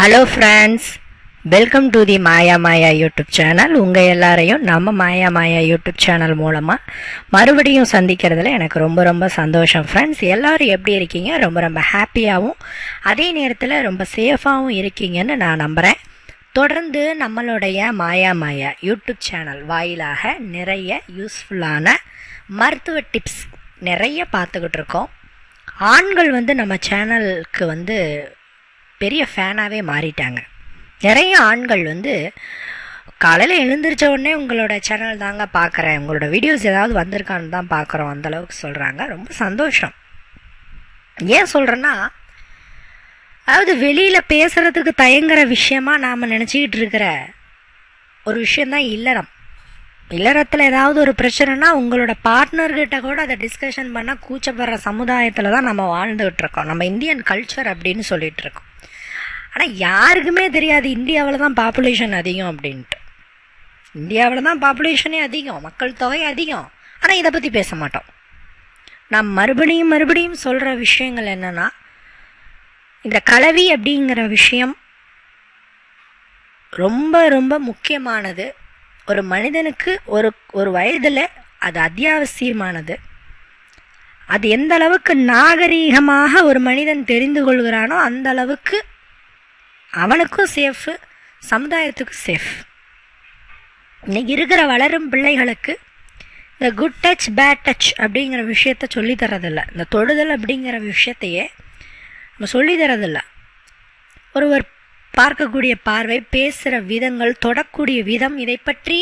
Hello friends welcome to the Maya Maya YouTube channel உங்கள் எல்லாரையும் நம்ம மாயா மாயா யூடியூப் சேனல் மூலமாக மறுபடியும் சந்திக்கிறதுல எனக்கு ரொம்ப ரொம்ப சந்தோஷம் ஃப்ரெண்ட்ஸ் எல்லோரும் எப்படி இருக்கீங்க? ரொம்ப ரொம்ப ஹாப்பியாகவும் அதே நேரத்தில் ரொம்ப சேஃபாகவும் இருக்கீங்கன்னு நான் நம்புகிறேன் தொடர்ந்து நம்மளுடைய மாயா மாயா யூடியூப் சேனல் வாயிலாக நிறைய யூஸ்ஃபுல்லான மருத்துவ டிப்ஸ் நிறைய பார்த்துக்கிட்டு இருக்கோம். ஆண்கள் வந்து நம்ம சேனலுக்கு வந்து பெரிய ஃபேனாகவே மாறிட்டாங்க. நிறைய ஆண்கள் வந்து காலையில் எழுந்திரிச்ச உடனே உங்களோட சேனல் தாங்க பார்க்குறேன். உங்களோட வீடியோஸ் ஏதாவது வந்திருக்கான்னு தான் பார்க்குறோம். அந்தளவுக்கு சொல்கிறாங்க ரொம்ப சந்தோஷம். ஏன் சொல்கிறேன்னா அதாவது வெளியில் பேசுகிறதுக்கு தயங்குற விஷயமா நாம் நினச்சிக்கிட்டு இருக்கிற ஒரு விஷயந்தான் இல்லறம். இல்லறத்தில் ஏதாவது ஒரு பிரச்சனைனா உங்களோட பார்ட்னர்கிட்ட கூட அதை டிஸ்கஷன் பண்ணால் கூச்சப்படுற சமுதாயத்தில் தான் நம்ம வாழ்ந்துகிட்டு இருக்கோம். நம்ம இந்தியன் கல்ச்சர் அப்படின்னு சொல்லிகிட்ருக்கோம் இருக்கோம். ஆனால் யாருக்குமே தெரியாது இந்தியாவில் தான் பாப்புலேஷன் அதிகம் அப்படின்ட்டு. இந்தியாவில் தான் பாப்புலேஷனே அதிகம் மக்கள் தொகை அதிகம். ஆனால் இதை பற்றி பேச மாட்டோம். நான் மறுபடியும் மறுபடியும் சொல்கிற விஷயங்கள் என்னென்னா இந்த கலவி அப்படிங்கிற விஷயம் ரொம்ப ரொம்ப முக்கியமானது. ஒரு மனிதனுக்கு ஒரு ஒரு வயதில் அது அத்தியாவசியமானது. அது எந்த அளவுக்கு நாகரீகமாக ஒரு மனிதன் தெரிந்து கொள்கிறானோ அந்த அளவுக்கு அவனுக்கும் சேஃபு சமுதாயத்துக்கும் சேஃப். இன்னைக்கு இருக்கிற வளரும் பிள்ளைகளுக்கு இந்த குட் டச் பேட் டச் அப்படிங்கிற விஷயத்த சொல்லி தரதில்ல இந்த தொடுதல் அப்படிங்கிற விஷயத்தையே நம்ம சொல்லி தரதில்ல ஒருவர் பார்க்கக்கூடிய பார்வை பேசுகிற விதங்கள் தொடக்கூடிய விதம் இதை பற்றி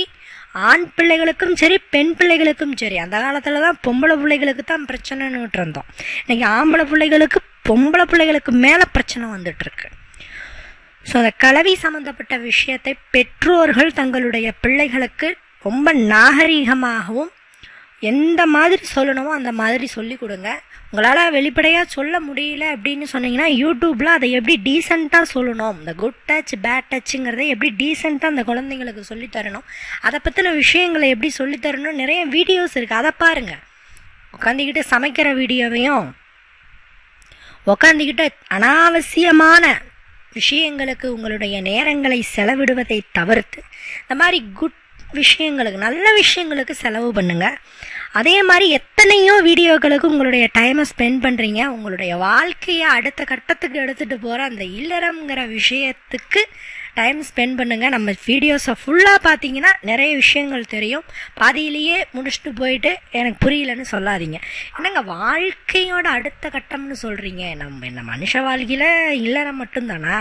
ஆண் பிள்ளைகளுக்கும் சரி பெண் பிள்ளைகளுக்கும் சரி அந்த காலத்தில் தான் பொம்பளை பிள்ளைகளுக்கு தான் பிரச்சனைன்னு இருந்தோம் இன்றைக்கி ஆம்பளை பிள்ளைகளுக்கு பொம்பளை பிள்ளைகளுக்கு மேலே பிரச்சனை வந்துட்டுருக்கு ஸோ அந்த கலவி சம்மந்தப்பட்ட விஷயத்தை பெற்றோர்கள் தங்களுடைய பிள்ளைகளுக்கு ரொம்ப நாகரீகமாகவும் எந்த மாதிரி சொல்லணுமோ அந்த மாதிரி சொல்லி கொடுங்க. உங்களால் வெளிப்படையாக சொல்ல முடியல அப்படின்னு சொன்னீங்கன்னா யூடியூப்பில் அதை எப்படி டீசெண்டாக சொல்லணும்? இந்த குட் டச் பேட் டச்சுங்கிறத எப்படி டீசெண்டாக அந்த குழந்தைங்களுக்கு சொல்லித் தரணும்? அதை பற்றின விஷயங்களை எப்படி சொல்லித் தரணும் நிறைய வீடியோஸ் இருக்குது அதை பாருங்கள் உட்காந்துக்கிட்டு சமைக்கிற வீடியோவையும் உட்காந்துக்கிட்டு அனாவசியமான விஷயங்களுக்கு உங்களுடைய நேரங்களை செலவிடுவதை தவிர்த்து இந்த மாதிரி குட் விஷயங்களுக்கு நல்ல விஷயங்களுக்கு செலவு பண்ணுங்கள் அதே மாதிரி எத்தனையோ வீடியோக்களுக்கு உங்களுடைய டைமை ஸ்பெண்ட் பண்ணுறீங்க உங்களுடைய வாழ்க்கையை அடுத்த கட்டத்துக்கு எடுத்துகிட்டு போகிற அந்த இல்லறம்ங்கிற விஷயத்துக்கு டைம் ஸ்பெண்ட் பண்ணுங்கள் நம்ம வீடியோஸை ஃபுல்லாக பார்த்தீங்கன்னா நிறைய விஷயங்கள் தெரியும். பாதியிலேயே முடிச்சுட்டு போயிட்டு எனக்கு புரியலன்னு சொல்லாதீங்க. என்னங்க வாழ்க்கையோட அடுத்த கட்டம்னு சொல்கிறீங்க நம்ம என்ன மனுஷ வாழ்க்கையில் இல்லைன்னா மட்டும்தானா?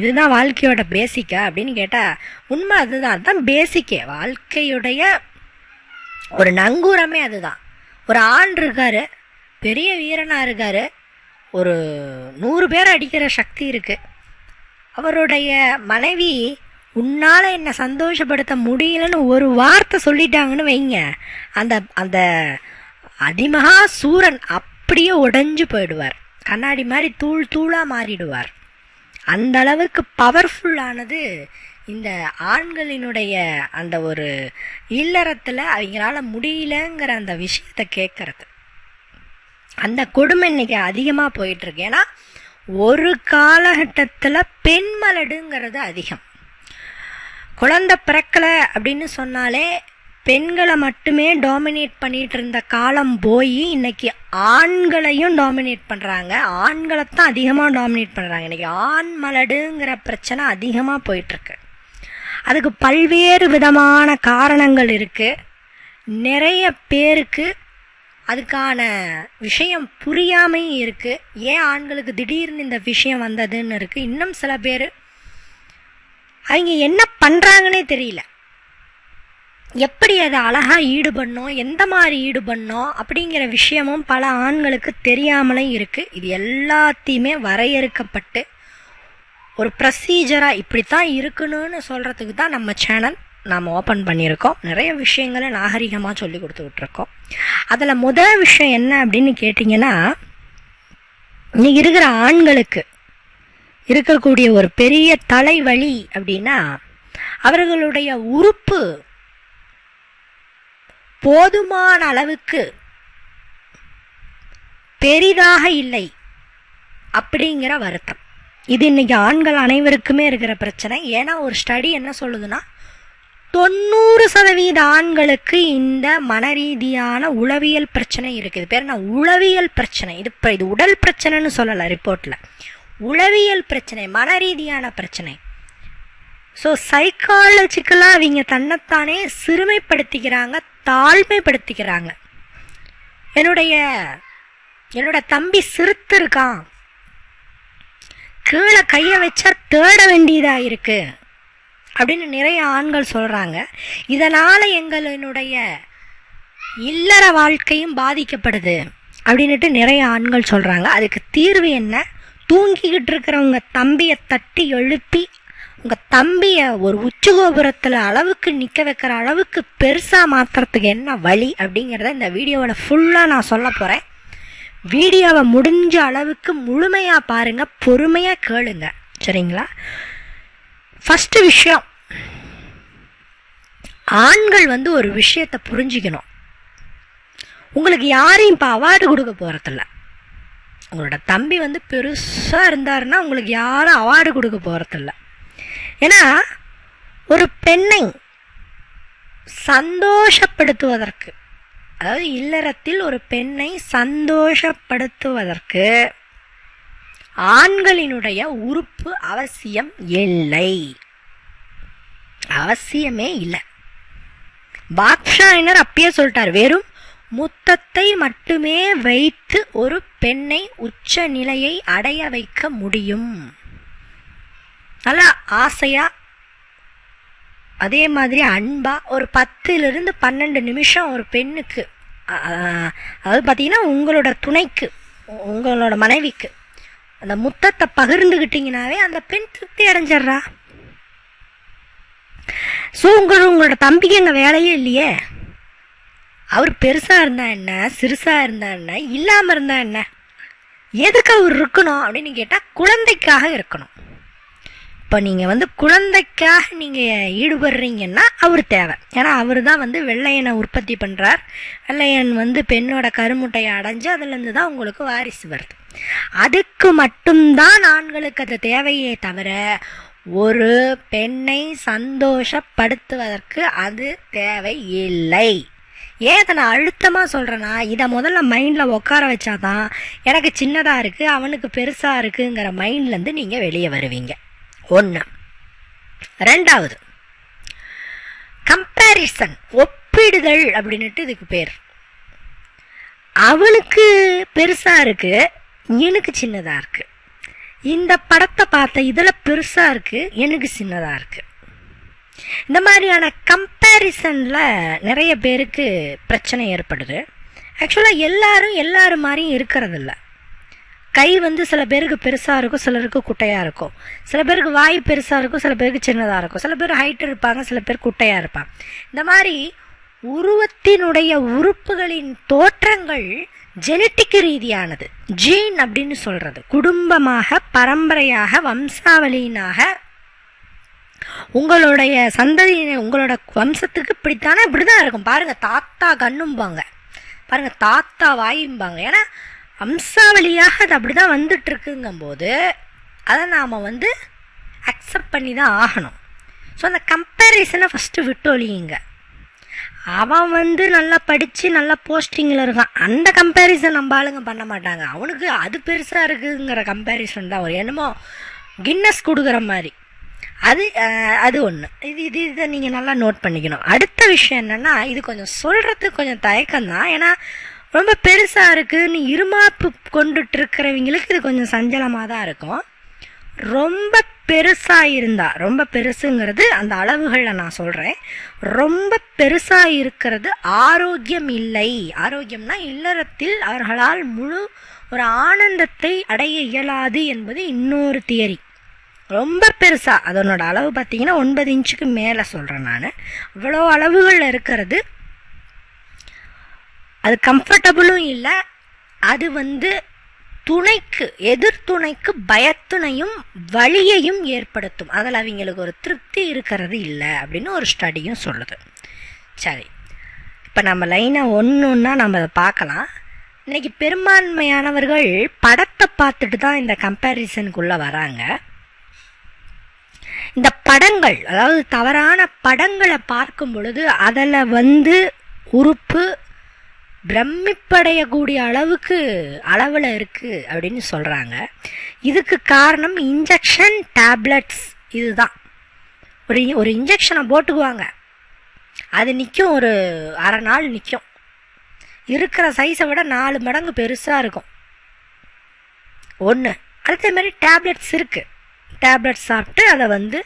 இதுதான் வாழ்க்கையோட பேசிக்கா அப்படின்னு கேட்டால் உண்மை அதுதான். அதுதான் பேசிக்கே வாழ்க்கையுடைய ஒரு நங்கூரமே அதுதான். ஒரு ஆண் இருக்கார் பெரிய வீரனாக இருக்கார் ஒரு நூறு பேர் அடிக்கிற சக்தி இருக்குது அவருடைய மனைவி உன்னால் என்னை சந்தோஷப்படுத்த முடியலன்னு ஒரு வார்த்தை சொல்லிட்டாங்கன்னு வைங்க. அந்த அந்த அதிமகா சூரன் அப்படியே உடைஞ்சு போயிடுவார். கண்ணாடி மாதிரி தூள் தூளாக மாறிடுவார். அந்த அளவுக்கு பவர்ஃபுல்லானது இந்த ஆண்களினுடைய அந்த ஒரு இல்லறத்தில் அவங்களால முடியலங்கிற அந்த விஷயத்தை கேட்கறது அந்த கொடுமை இன்னைக்கு அதிகமாக போயிட்டுருக்கு ஏன்னா ஒரு காலகட்டத்தில் பெண் மலடுங்கிறது அதிகம். குழந்தை பிறக்கலை அப்படின்னு சொன்னாலே பெண்களை மட்டுமே டாமினேட் பண்ணிட்டு இருந்த காலம் போய் இன்னைக்கு ஆண்களையும் டாமினேட் பண்ணுறாங்க ஆண்களை தான் அதிகமாக டாமினேட் பண்ணுறாங்க இன்னைக்கு ஆண் மலடுங்கிற பிரச்சனை அதிகமாக போயிட்டுருக்கு. அதுக்கு பல்வேறு விதமான காரணங்கள் இருக்குது நிறைய பேருக்கு அதுக்கான விஷயம் புரியாமையும் இருக்குது ஏன் ஆண்களுக்கு திடீர்னு இந்த விஷயம் வந்ததுன்னு இருக்குது இன்னும் சில பேர் அவங்க என்ன பண்ணுறாங்கன்னே தெரியல. எப்படி அதை அழகாக ஈடுபடணும் எந்த மாதிரி ஈடுபடணும் அப்படிங்கிற விஷயமும் பல ஆண்களுக்கு தெரியாமலே இருக்குது இது எல்லாத்தையுமே வரையறுக்கப்பட்டு ஒரு ப்ரொசீஜராக இப்படி தான் இருக்கணும்னு சொல்கிறதுக்கு தான் நம்ம சேனல் நாம் ஓப்பன் பண்ணியிருக்கோம். நிறைய விஷயங்களை நாகரிகமாக சொல்லி கொடுத்துக்கிட்டுருக்கோம் அதில் முதல் விஷயம் என்ன அப்படின்னு கேட்டிங்கன்னா இன்னைக்கு இருக்கிற ஆண்களுக்கு இருக்கக்கூடிய ஒரு பெரிய தலைவலி அப்படின்னா அவர்களுடைய உறுப்பு போதுமான அளவுக்கு பெரிதாக இல்லை அப்படிங்கிற வருத்தம். இது இன்னைக்கு ஆண்கள் அனைவருக்குமே இருக்கிற பிரச்சனை. ஏன்னா ஒரு ஸ்டடி என்ன சொல்லுதுன்னா தொண்ணூறு சதவீத ஆண்களுக்கு இந்த மனரீதியான உளவியல் பிரச்சனை இருக்குது. பேர் என்ன? உளவியல் பிரச்சனை. இது இப்போ இது உடல் பிரச்சனைன்னு சொல்லலை ரிப்போர்ட்டில் உளவியல் பிரச்சனை மனரீதியான பிரச்சனை. ஸோ சைக்காலஜிக்கலாக அவங்க தன்னைத்தானே சிறுமைப்படுத்திக்கிறாங்க தாழ்மைப்படுத்திக்கிறாங்க. என்னுடைய என்னோட தம்பி சிறுத்து இருக்கான் கீழே கையை வச்சா தேட வேண்டியதாக இருக்குது அப்படின்னு நிறைய ஆண்கள் சொல்கிறாங்க இதனால் எங்களினுடைய இல்லற வாழ்க்கையும் பாதிக்கப்படுது அப்படின்ட்டு நிறைய ஆண்கள் சொல்கிறாங்க அதுக்கு தீர்வு என்ன? தூங்கிக்கிட்டு இருக்கிறவங்க தம்பியை தட்டி எழுப்பி உங்கள் தம்பியை ஒரு உச்சகோபுரத்தில் அளவுக்கு நிற்க வைக்கிற அளவுக்கு பெருசாக மாற்றுறதுக்கு என்ன வழி அப்படிங்கிறத இந்த வீடியோவில் ஃபுல்லாக நான் சொல்ல போகிறேன் வீடியோவை முடிஞ்ச அளவுக்கு முழுமையாக பாருங்கள் பொறுமையாக கேளுங்க. சரிங்களா? ஃபஸ்ட்டு விஷயம் ஆண்கள் வந்து ஒரு விஷயத்தை புரிஞ்சுக்கணும். உங்களுக்கு யாரையும் இப்போ அவார்டு கொடுக்க போகிறதில்ல உங்களோட தம்பி வந்து பெருசாக இருந்தாருன்னா உங்களுக்கு யாரும் அவார்டு கொடுக்க போகிறதில்ல ஏன்னா ஒரு பெண்ணை சந்தோஷப்படுத்துவதற்கு அதாவது இல்லறத்தில் ஒரு பெண்ணை சந்தோஷப்படுத்துவதற்கு ஆண்களினுடைய உறுப்பு அவசியம் இல்லை. அவசியமே இல்லை. பாக்ஷாயினர் அப்பயே சொல்லிட்டார் வெறும் முத்தத்தை மட்டுமே வைத்து ஒரு பெண்ணை உச்ச நிலையை அடைய வைக்க முடியும். நல்லா ஆசையா? அதே மாதிரி அன்பா ஒரு பத்துலேருந்து பன்னெண்டு நிமிஷம் ஒரு பெண்ணுக்கு அதாவது பார்த்தீங்கன்னா உங்களோட துணைக்கு உங்களோட மனைவிக்கு அந்த முத்தத்தை பகிர்ந்துக்கிட்டீங்கனாவே அந்த பெண் திருப்தி அடைஞ்சிட்றா. ஸோ உங்களோட உங்களோட தம்பிக்கு எங்கள் வேலையே இல்லையே. அவர் பெருசாக இருந்தா என்ன சிறுசாக இருந்தா என்ன இல்லாமல் இருந்தா என்ன? எதுக்கு அவர் இருக்கணும் அப்படின்னு கேட்டால் குழந்தைக்காக இருக்கணும். இப்போ நீங்கள் வந்து குழந்தைக்காக நீங்கள் ஈடுபடுறீங்கன்னா அவர் தேவை. ஏன்னா அவர் தான் வந்து வெள்ளையனை உற்பத்தி பண்ணுறார் வெள்ளையன் வந்து பெண்ணோட கருமுட்டையை அடைஞ்சு அதுலேருந்து தான் உங்களுக்கு வாரிசு வருது. அதுக்கு மட்டும்தான் ஆண்களுக்கு அது தேவையே தவிர ஒரு பெண்ணை சந்தோஷப்படுத்துவதற்கு அது தேவை இல்லை ஏன் அதை நான் அழுத்தமாக சொல்கிறேன்னா இதை முதல்ல மைண்டில் உட்கார வச்சாதான் எனக்கு சின்னதாக இருக்குது அவனுக்கு பெருசாக இருக்குங்கிற மைண்ட்லேருந்து நீங்கள் வெளியே வருவீங்க. ஒன்று ரெண்டாவது கம்பேரிசன் ஒப்பிடுதல் அப்படின்னுட்டு இதுக்கு பேர். அவனுக்கு பெருசாக இருக்கு எனக்கு சின்னதாக இருக்கு. இந்த படத்தை பார்த்த இதில் பெருசாக இருக்கு எனக்கு சின்னதாக இருக்கு. இந்த மாதிரியான கம்பேரிசனில் நிறைய பேருக்கு பிரச்சனை ஏற்படுது. ஆக்சுவலாக எல்லாரும் எல்லாரும் மாதிரியும் இருக்கிறதில்ல. கை வந்து சில பேருக்கு பெருசாக இருக்கும் சிலருக்கு குட்டையாக இருக்கும். சில பேருக்கு வாய் பெருசாக இருக்கும் சில பேருக்கு சின்னதாக இருக்கும். சில பேர் ஹைட் இருப்பாங்க சில பேர் குட்டையாக இருப்பாங்க. இந்த மாதிரி உருவத்தினுடைய உறுப்புகளின் தோற்றங்கள் ஜெனட்டிக் ரீதியானது. ஜீன் அப்படின்னு சொல்கிறது குடும்பமாக பரம்பரையாக வம்சாவளியினாக உங்களுடைய சந்ததியினை உங்களோட வம்சத்துக்கு இப்படித்தானே? இப்படிதான் இருக்கும். பாருங்கள் தாத்தா கண்ணும்பாங்க. பாருங்கள் தாத்தா வாயும்பாங்க. ஏன்னா வம்சாவளியாக அது அப்படிதான் தான் வந்துட்டுருக்குங்கும்போது அதை நாம் வந்து அக்செப்ட் பண்ணி தான் ஆகணும். ஸோ அந்த கம்பேரிசனை ஃபஸ்ட்டு விட்டொழியுங்க அவன் வந்து நல்லா படித்து நல்லா போஸ்டிங்கில் இருக்கான். அந்த கம்பேரிசன் நம்ம ஆளுங்க பண்ண மாட்டாங்க. அவனுக்கு அது பெருசாக இருக்குங்கிற கம்பேரிசன் தான். ஒரு என்னமோ கின்னஸ் கொடுக்குற மாதிரி. அது அது ஒன்று இது இது இதை நீங்கள் நல்லா நோட் பண்ணிக்கணும். அடுத்த விஷயம் என்னென்னா இது கொஞ்சம் சொல்கிறதுக்கு கொஞ்சம் தயக்கம் தான் ஏன்னா ரொம்ப பெருசாக இருக்குன்னு இருமாப்பு கொண்டுட்டு இருக்கிறவங்களுக்கு இது கொஞ்சம் சஞ்சலமாக தான் இருக்கும். ரொம்ப பெருசாக இருந்தால் ரொம்ப பெருசுங்கிறது அந்த அளவுகளில் நான் சொல்கிறேன் ரொம்ப பெருசாக இருக்கிறது ஆரோக்கியம் இல்லை. ஆரோக்கியம்னா இல்லறத்தில் அவர்களால் முழு ஒரு ஆனந்தத்தை அடைய இயலாது என்பது இன்னொரு தியரி. ரொம்ப பெருசாக அதனோட அளவு பார்த்தீங்கன்னா ஒன்பது இன்ச்சுக்கு மேலே சொல்கிறேன் நான். அவ்வளோ அளவுகளில் இருக்கிறது அது கம்ஃபர்டபுளும் இல்லை அது வந்து துணைக்கு எதிர்த்துணைக்கு பயத்துணையும் வழியையும் ஏற்படுத்தும். அதில் அவங்களுக்கு ஒரு திருப்தி இருக்கிறது இல்லை அப்படின்னு ஒரு ஸ்டடியும் சொல்லுது. சரி. இப்போ நம்ம லைனை ஒன்று ஒன்றா நம்ம அதை பார்க்கலாம். இன்றைக்கி பெரும்பான்மையானவர்கள் படத்தை பார்த்துட்டு தான் இந்த கம்பேரிசனுக்குள்ளே வராங்க. இந்த படங்கள் அதாவது தவறான படங்களை பார்க்கும் பொழுது அதில் வந்து உறுப்பு பிரமிப்படையக்கூடிய அளவுக்கு அளவில் இருக்குது அப்படின்னு சொல்கிறாங்க இதுக்கு காரணம் இன்ஜெக்ஷன் டேப்லெட்ஸ் இதுதான். ஒரு ஒரு இன்ஜெக்ஷனை போட்டுக்குவாங்க. அது நிற்கும் ஒரு அரை நாள் நிற்கும் இருக்கிற சைஸை விட நாலு மடங்கு பெருசாக இருக்கும். ஒன்று அதே மாதிரி டேப்லெட்ஸ் இருக்குது டேப்லெட்ஸ் சாப்பிட்டு அதை வந்து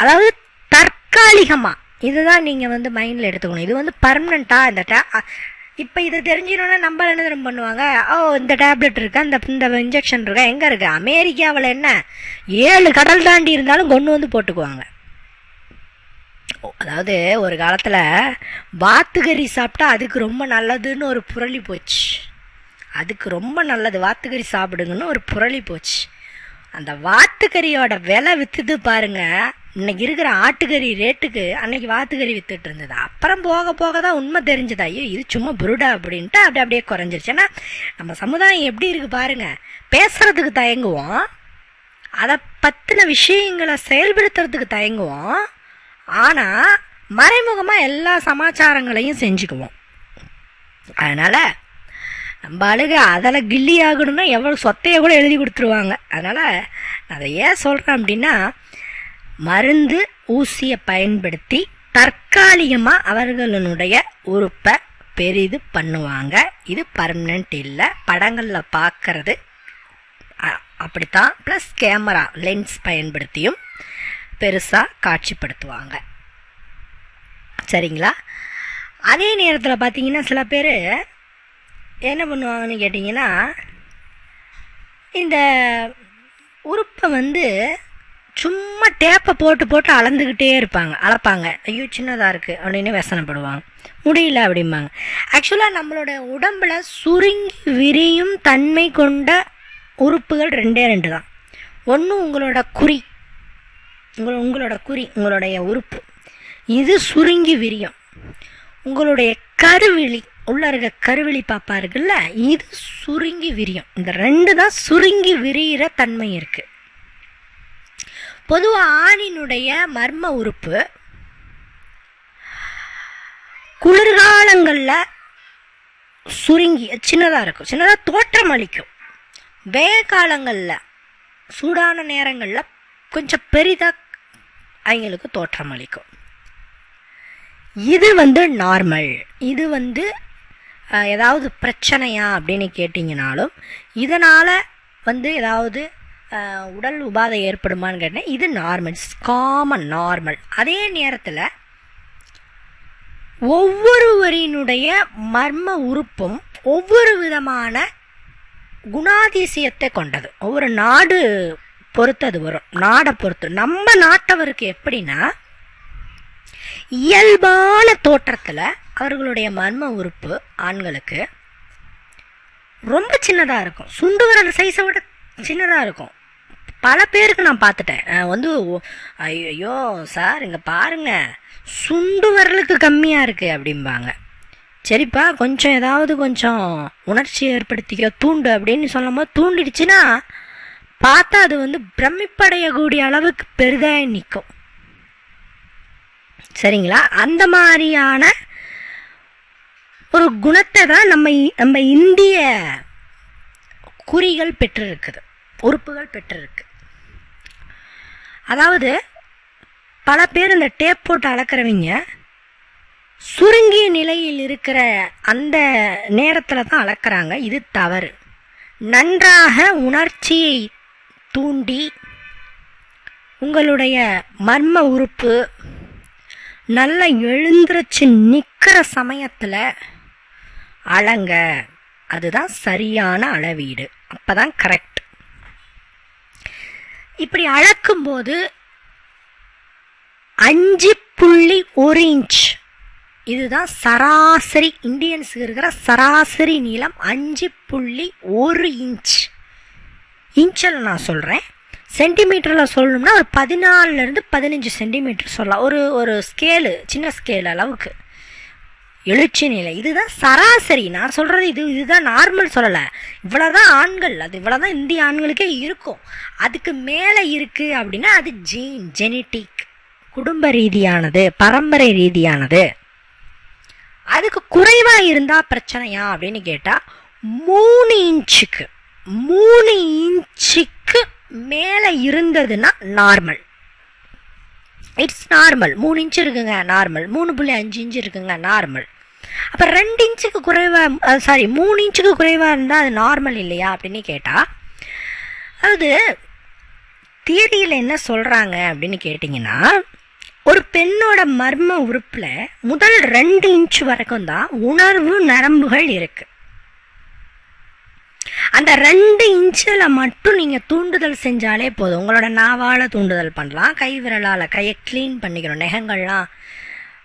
அதாவது தற்காலிகமாக இதுதான் நீங்கள் வந்து மைண்டில் எடுத்துக்கணும். இது வந்து பர்மனண்ட்டாக இந்த டே இப்போ இது தெரிஞ்சிடணும்னா நம்ம என்ன தெரியும் பண்ணுவாங்க? ஓ இந்த டேப்லெட் இருக்கா? இந்த இந்த இன்ஜெக்ஷன் இருக்கா? எங்கே இருக்கு? அமெரிக்காவில் என்ன? ஏழு கடல் தாண்டி இருந்தாலும் கொண்டு வந்து போட்டுக்குவாங்க. அதாவது ஒரு காலத்தில் வாத்துக்கறி சாப்பிட்டா அதுக்கு ரொம்ப நல்லதுன்னு ஒரு புரளி போச்சு. அதுக்கு ரொம்ப நல்லது. வாத்துக்கறி சாப்பிடுங்கன்னு ஒரு புரளி போச்சு. அந்த வாத்துக்கறியோட விலை விற்றுது பாருங்கள் இன்னைக்கு இருக்கிற ஆட்டுக்கறி ரேட்டுக்கு அன்னைக்கு வாத்துக்கறி வித்துட்டு இருந்தது? அப்புறம் போக போக தான் உண்மை தெரிஞ்சது? ஐயோ இது சும்மா புருடா அப்படின்ட்டு அப்படி அப்படியே குறைஞ்சிருச்சு. ஏன்னா நம்ம சமுதாயம் எப்படி இருக்கு பாருங்க. பேசுறதுக்கு தயங்குவோம். அதை பற்றின விஷயங்களை செயல்படுத்துறதுக்கு தயங்குவோம். ஆனால் மறைமுகமாக எல்லா சமாச்சாரங்களையும் செஞ்சுக்குவோம். அதனால் நம்ம ஆளுக அதில் கில்லி ஆகணும்னா எவ்வளோ சொத்தையை கூட எழுதி கொடுத்துருவாங்க. அதனால் அதை ஏன் சொல்கிறேன் அப்படின்னா மருந்து ஊசியை பயன்படுத்தி தற்காலிகமாக அவர்களுடைய உறுப்பை பெரிது பண்ணுவாங்க. இது பர்மனெண்ட் இல்லை. படங்களில் பார்க்கறது அப்படித்தான். ப்ளஸ் கேமரா லென்ஸ் பயன்படுத்தியும் பெருசாக காட்சிப்படுத்துவாங்க. சரிங்களா? அதே நேரத்தில் பார்த்தீங்கன்னா சில பேர் என்ன பண்ணுவாங்கன்னு கேட்டிங்கன்னா இந்த உறுப்பை வந்து சும்மா டேப்பை போட்டு போட்டு அளந்துக்கிட்டே இருப்பாங்க. அளப்பாங்க. ஐயோ சின்னதாக இருக்குது அப்படின்னு வேசனைப்படுவாங்க. முடியல அப்படிம்பாங்க. ஆக்சுவலாக நம்மளோட உடம்பில் சுருங்கி விரியும் தன்மை கொண்ட உறுப்புகள் ரெண்டே ரெண்டு தான். ஒன்று உங்களோட குறி. உங்கள உங்களோட குறி உங்களுடைய உறுப்பு. இது சுருங்கி விரியும். உங்களுடைய கருவிழி உள்ள இருக்க கருவிழி பாப்பா இருக்குல்ல இது சுருங்கி விரியும். இந்த ரெண்டு தான் சுருங்கி விரிகிற தன்மை இருக்குது பொதுவாக ஆணினுடைய மர்ம உறுப்பு குளிர்காலங்களில் சுருங்கி சின்னதாக இருக்கும். சின்னதாக தோற்றம் அளிக்கும். வெய காலங்களில் சூடான நேரங்களில் கொஞ்சம் பெரிதாக அவங்களுக்கு தோற்றம் அளிக்கும். இது வந்து நார்மல் இது வந்து ஏதாவது பிரச்சனையா அப்படின்னு கேட்டிங்கனாலும் இதனால் வந்து ஏதாவது உடல் உபாதை ஏற்படுமான்னு கேட்டேன். இது நார்மல் காமன் நார்மல் அதே நேரத்தில் ஒவ்வொருவரினுடைய மர்ம உறுப்பும் ஒவ்வொரு விதமான குணாதிசயத்தை கொண்டது. ஒவ்வொரு நாடு பொறுத்தது வரும். நாடை பொறுத்து. நம்ம நாட்டவருக்கு எப்படின்னா இயல்பான தோற்றத்தில் அவர்களுடைய மர்ம உறுப்பு ஆண்களுக்கு ரொம்ப சின்னதாக இருக்கும். சுண்டு விரல் சைஸை விட சின்னதாக இருக்கும். பல பேருக்கு நான் பார்த்துட்டேன். வந்து ஐயோ சார் இங்கே பாருங்க. சுண்டு விரலுக்கு கம்மியாக இருக்குது அப்படிம்பாங்க. சரிப்பா கொஞ்சம் ஏதாவது கொஞ்சம் உணர்ச்சி ஏற்படுத்திக்க தூண்டு அப்படின்னு சொல்லும் போது தூண்டிடுச்சுன்னா பார்த்தா அது வந்து பிரமிப்படையக்கூடிய அளவுக்கு பெரிதாக நிற்கும் சரிங்களா? அந்த மாதிரியான ஒரு குணத்தை தான் நம்ம நம்ம இந்திய குறிகள் பெற்றிருக்குது. பொறுப்புகள் பெற்றிருக்கு. அதாவது பல பேர் இந்த டேப் போட்டு அளக்கிறவங்க சுருங்கிய நிலையில் இருக்கிற அந்த நேரத்தில் தான் அளக்கிறாங்க. இது தவறு. நன்றாக உணர்ச்சியை தூண்டி உங்களுடைய மர்ம உறுப்பு நல்லா எழுந்திருச்சு நிற்கிற சமயத்தில் அளங்க. அதுதான் சரியான அளவீடு. அப்போ தான் கரெக்ட் இப்படி அளக்கும்போது அஞ்சு புள்ளி ஒரு இன்ச். இதுதான் சராசரி இந்தியன்ஸுக்கு இருக்கிற சராசரி நீளம் அஞ்சு புள்ளி ஒரு இன்ச். இன்ச்சில் நான் சொல்கிறேன் சென்டிமீட்டரில் சொல்லணும்னா ஒரு பதினாலருந்து பதினஞ்சு சென்டிமீட்டர் சொல்லலாம். ஒரு ஒரு ஸ்கேலு சின்ன ஸ்கேல் அளவுக்கு. எழுச்சி நிலை. இதுதான் சராசரி. நான் சொல்கிறது இது இதுதான் நார்மல் சொல்லலை. இவ்வளோதான் ஆண்கள். அது இவ்வளோதான் இந்திய ஆண்களுக்கே இருக்கும். அதுக்கு மேலே இருக்குது அப்படின்னா அது ஜீன் ஜெனட்டிக் குடும்ப ரீதியானது பரம்பரை ரீதியானது. அதுக்கு குறைவாக இருந்தால் பிரச்சனையா அப்படின்னு கேட்டால் மூணு இன்ச்சுக்கு மூணு இன்ச்சுக்கு மேலே இருந்ததுன்னா நார்மல் இட்ஸ் நார்மல் மூணு இன்ச்சு இருக்குங்க நார்மல் மூணு புள்ளி அஞ்சு இன்ச்சு இருக்குங்க நார்மல் அப்போ ரெண்டு இன்ச்சுக்கு குறைவாக சாரி மூணு இன்ச்சுக்கு குறைவாக இருந்தால் அது நார்மல் இல்லையா அப்படின்னு கேட்டால் அதாவது தியரியில் என்ன சொல்கிறாங்க அப்படின்னு கேட்டிங்கன்னா ஒரு பெண்ணோட மர்ம உறுப்பில் முதல் ரெண்டு இன்ச் வரைக்கும் தான் உணர்வு நரம்புகள் இருக்குது அந்த ரெண்டு இன்ச்சில் மட்டும் நீங்கள் தூண்டுதல் செஞ்சாலே போதும். உங்களோட நாவால் தூண்டுதல் பண்ணலாம். கை விரலால் கையை க்ளீன் பண்ணிக்கணும். நெகங்கள்லாம்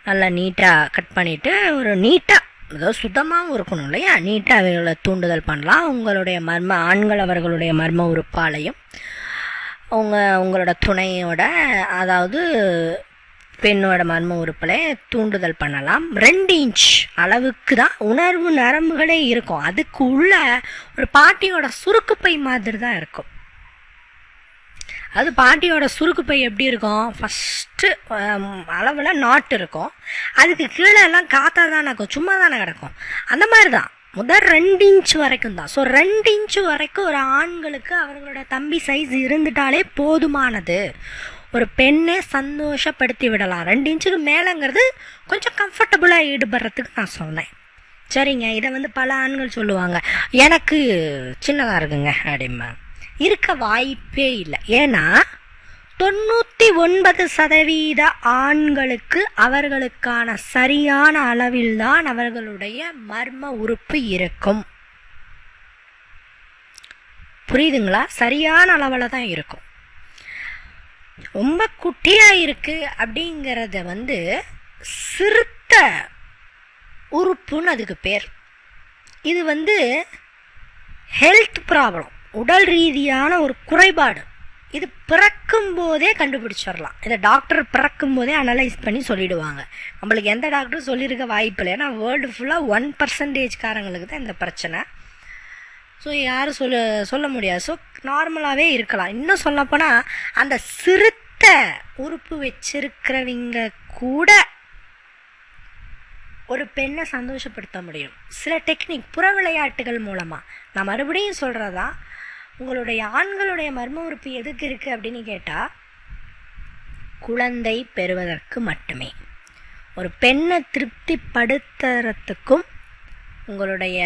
நல்லா நீட்டாக கட் பண்ணிவிட்டு ஒரு நீட்டாக அதாவது சுத்தமாகவும் இருக்கணும் இல்லையா? நீட்டாக அவைகளை தூண்டுதல் பண்ணலாம். உங்களுடைய மர்ம ஆண்கள் அவர்களுடைய மர்ம உறுப்பாலையும் அவங்க உங்களோட துணையோட அதாவது பெண்ணோட மர்ம உறுப்பில் தூண்டுதல் பண்ணலாம். ரெண்டு இன்ச் அளவுக்கு தான் உணர்வு நரம்புகளே இருக்கும். அதுக்கு உள்ள ஒரு பாட்டியோட சுருக்குப்பை மாதிரி தான் இருக்கும். அது பாட்டியோட சுருக்குப்பை எப்படி இருக்கும்? ஃபஸ்ட்டு அளவில் நாட்டு இருக்கும். அதுக்கு கீழே எல்லாம் காத்தா தானே இருக்கும் சும்மா தானே கிடக்கும். அந்த மாதிரி தான் முதல் ரெண்டு இன்ச் வரைக்கும் தான். ஸோ ரெண்டு இன்ச்சு வரைக்கும் ஒரு ஆண்களுக்கு அவர்களோட தம்பி சைஸ் இருந்துட்டாலே போதுமானது. ஒரு பெண்ணை சந்தோஷப்படுத்தி விடலாம். ரெண்டு இன்ச்சுக்கு மேலேங்கிறது கொஞ்சம் கம்ஃபர்டபுளாக ஈடுபடுறதுக்கு நான் சொன்னேன். சரிங்க இதை வந்து பல ஆண்கள் சொல்லுவாங்க. எனக்கு சின்னதாக இருக்குங்க அப்படிம்பா இருக்க வாய்ப்பே இல்லை. ஏன்னா தொண்ணூற்றி ஒன்பது சதவீத ஆண்களுக்கு அவர்களுக்கான சரியான அளவில்தான் அவர்களுடைய மர்ம உறுப்பு இருக்கும். புரியுதுங்களா? சரியான அளவில் தான் இருக்கும். ரொம்ப குட்டியாக இருக்கு அப்படிங்கிறத வந்து சிறுத்த உறுப்புன்னு அதுக்கு பேர். இது வந்து ஹெல்த் ப்ராப்ளம் உடல் ரீதியான ஒரு குறைபாடு. இது பிறக்கும் போதே கண்டுபிடிச்சிடலாம். இதை டாக்டர் பிறக்கும் போதே அனலைஸ் பண்ணி சொல்லிடுவாங்க. நம்மளுக்கு எந்த டாக்டரும் சொல்லியிருக்க வாய்ப்பு இல்லை ஏன்னா வேர்ல்டு ஃபுல்லாக ஒன் பர்சன்டேஜ்காரங்களுக்கு தான் இந்த பிரச்சனை. ஸோ யாரும் சொல்ல சொல்ல முடியாது. ஸோ நார்மலாகவே இருக்கலாம். இன்னும் சொல்லப்போனால் அந்த சிறுத்த உறுப்பு வச்சிருக்கிறவங்க கூட ஒரு பெண்ணை சந்தோஷப்படுத்த முடியும். சில டெக்னிக் புற விளையாட்டுகள் மூலமாக நான் மறுபடியும் சொல்கிறதா உங்களுடைய ஆண்களுடைய மர்ம உறுப்பு எதுக்கு இருக்குது அப்படின்னு கேட்டால் குழந்தை பெறுவதற்கு மட்டுமே. ஒரு பெண்ணை திருப்திப்படுத்துறதுக்கும் உங்களுடைய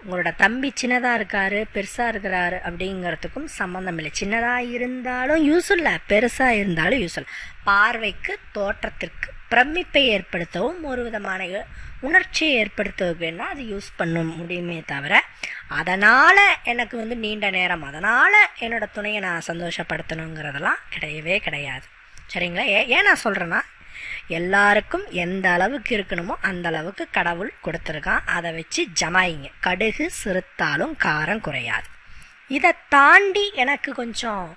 உங்களோட தம்பி சின்னதாக இருக்காரு பெருசாக இருக்கிறாரு அப்படிங்கிறதுக்கும் சம்மந்தம் இல்லை. சின்னதாக இருந்தாலும் யூஸ் இல்லை பெருசாக இருந்தாலும் யூஸ் இல்லை பார்வைக்கு தோற்றத்திற்கு பிரமிப்பை ஏற்படுத்தவும் ஒரு விதமான உணர்ச்சியை ஏற்படுத்தவும் வேணால் அது யூஸ் பண்ண முடியுமே தவிர அதனால் எனக்கு வந்து நீண்ட நேரம் அதனால் என்னோட துணையை நான் சந்தோஷப்படுத்தணுங்கிறதெல்லாம் கிடையவே கிடையாது. சரிங்களா? ஏ ஏன் நான் சொல்கிறேன்னா எல்லாருக்கும் எந்த அளவுக்கு இருக்கணுமோ அந்த அளவுக்கு கடவுள் கொடுத்துருக்கான். அதை வச்சு ஜமாயிங்க. கடுகு சிறுத்தாலும் காரம் குறையாது. இதை தாண்டி எனக்கு கொஞ்சம்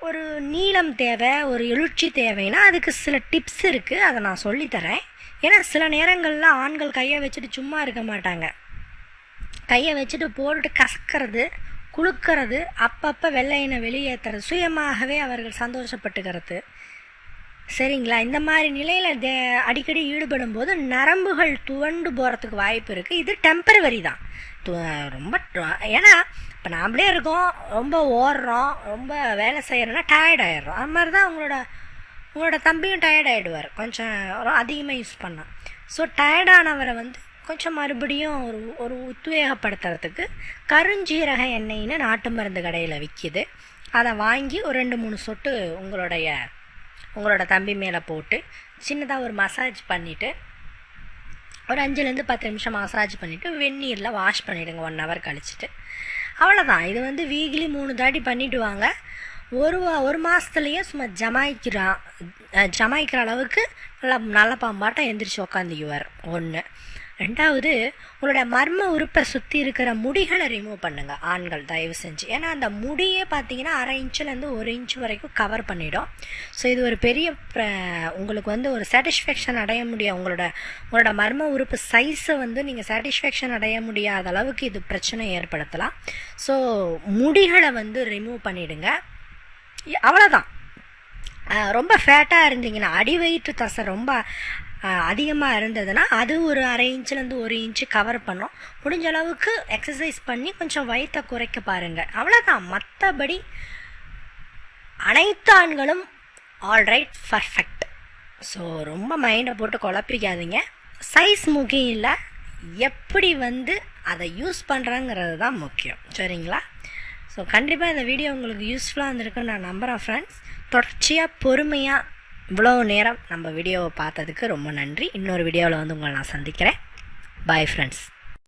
ஒரு நீளம் தேவை ஒரு எழுச்சி தேவைன்னா அதுக்கு சில டிப்ஸ் இருக்குது அதை நான் சொல்லித்தரேன். ஏன்னா சில நேரங்களில் ஆண்கள் கையை வச்சுட்டு சும்மா இருக்க மாட்டாங்க. கையை வச்சுட்டு போட்டுட்டு கசக்கிறது குளுக்கிறது அப்பப்போ வெள்ளையினை வெளியேற்றுறது சுயமாகவே அவர்கள் சந்தோஷப்பட்டுக்கிறது. சரிங்களா? இந்த மாதிரி நிலையில் தே அடிக்கடி ஈடுபடும் போது நரம்புகள் துவண்டு போகிறதுக்கு வாய்ப்பு இருக்குது இது டெம்பரவரி தான். து- ரொம்ப ஏன்னா இப்போ நாமளே இருக்கோம் ரொம்ப ஓடுறோம் ரொம்ப வேலை செய்கிறோன்னா டயர்ட் ஆயிடுறோம். அது மாதிரி தான் உங்களோட உங்களோட தம்பியும் டயர்ட் ஆகிடுவார் கொஞ்சம் அதிகமாக யூஸ் பண்ணால் ஸோ டயர்டானவரை வந்து கொஞ்சம் மறுபடியும் ஒரு ஒரு உத்வேகப்படுத்துறதுக்கு கருஞ்சீரக எண்ணெய்னு நாட்டு மருந்து கடையில் விற்கிது அதை வாங்கி ஒரு ரெண்டு மூணு சொட்டு உங்களுடைய உங்களோட தம்பி மேலே போட்டு சின்னதாக ஒரு மசாஜ் பண்ணிவிட்டு ஒரு அஞ்சுலேருந்து பத்து நிமிஷம் மசாஜ் பண்ணிவிட்டு வெந்நீரில் வாஷ் பண்ணிவிடுங்க ஒன் ஹவர் கழிச்சிட்டு. அவ்வளோதான் இது வந்து வீக்லி மூணு தாட்டி பண்ணிட்டு வாங்க. ஒரு வா- ஒரு மாதத்துலேயே சும்மா ஜமாய்க்கிறா ஜமாய்க்கிற அளவுக்கு நல்லா நல்ல பாம்பாட்டம் எந்திரிச்சு உக்காந்துக்குவார். ஒன்று ரெண்டாவது உங்களோட மர்ம உறுப்பை சுற்றி இருக்கிற முடிகளை ரிமூவ் பண்ணுங்கள் ஆண்கள் தயவு செஞ்சு. ஏன்னா அந்த முடியே பார்த்தீங்கன்னா அரை இன்ச்சுலேருந்து ஒரு இன்ச் வரைக்கும் கவர் பண்ணிடும். ஸோ இது ஒரு பெரிய உங்களுக்கு வந்து ஒரு சாட்டிஸ்ஃபேக்ஷன் அடைய முடியும் உங்களோட உங்களோட மர்ம உறுப்பு சைஸை வந்து நீங்கள் சாட்டிஸ்ஃபேக்ஷன் அடைய முடியாத அளவுக்கு இது பிரச்சனை ஏற்படுத்தலாம். ஸோ முடிகளை வந்து ரிமூவ் பண்ணிவிடுங்க அவ்வளோதான் ரொம்ப ஃபேட்டாக இருந்தீங்கன்னா அடி வயிற்று தசை ரொம்ப அதிகமாக இருந்ததுன்னா அது ஒரு அரை இன்ச்சுலேருந்து ஒரு இன்ச்சு கவர் பண்ணும். முடிஞ்ச அளவுக்கு எக்ஸசைஸ் பண்ணி கொஞ்சம் வயிற்றை குறைக்க பாருங்கள் அவ்வளோதான் மற்றபடி அனைத்து ஆண்களும் ஆல்ரைட் பர்ஃபெக்ட் ஸோ ரொம்ப மைண்டை போட்டு குழப்பிக்காதீங்க. சைஸ் முக்கியம் இல்லை. எப்படி வந்து அதை யூஸ் பண்ணுறாங்கிறது தான் முக்கியம். சரிங்களா? ஸோ கண்டிப்பாக இந்த வீடியோ உங்களுக்கு யூஸ்ஃபுல்லாக இருந்திருக்குன்னு நான் நம்புகிறேன் ஃப்ரெண்ட்ஸ் தொடர்ச்சியாக பொறுமையாக இவ்வளோ நேரம் நம்ம வீடியோவை பார்த்ததுக்கு ரொம்ப நன்றி. இன்னொரு வீடியோவில் வந்து உங்களை நான் சந்திக்கிறேன். Bye friends